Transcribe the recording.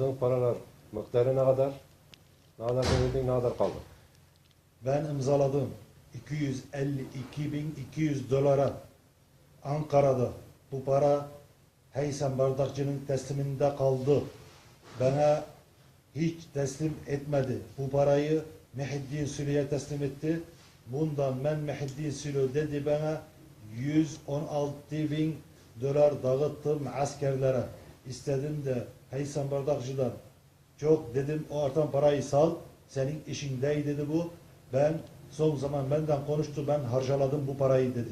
Aldığın paralar miktarı ne kadar? Ne kadar verdin, ne kadar kaldı? Ben imzaladım 252.200 dolara Ankara'da. Bu para Heysem Bardakçı'nın tesliminde kaldı. Bana hiç teslim etmedi. Bu parayı Mehiddin Sülü'ye teslim etti. Bundan ben Mehiddin Sülü dedi bana 116 bin dolar dağıttım askerlere. İstedim de Heysem Bardakçı'dan çok dedim o artan parayı sal. Senin işin değil dedi bu. Ben son zaman benden konuştu ben harcaladım bu parayı dedi.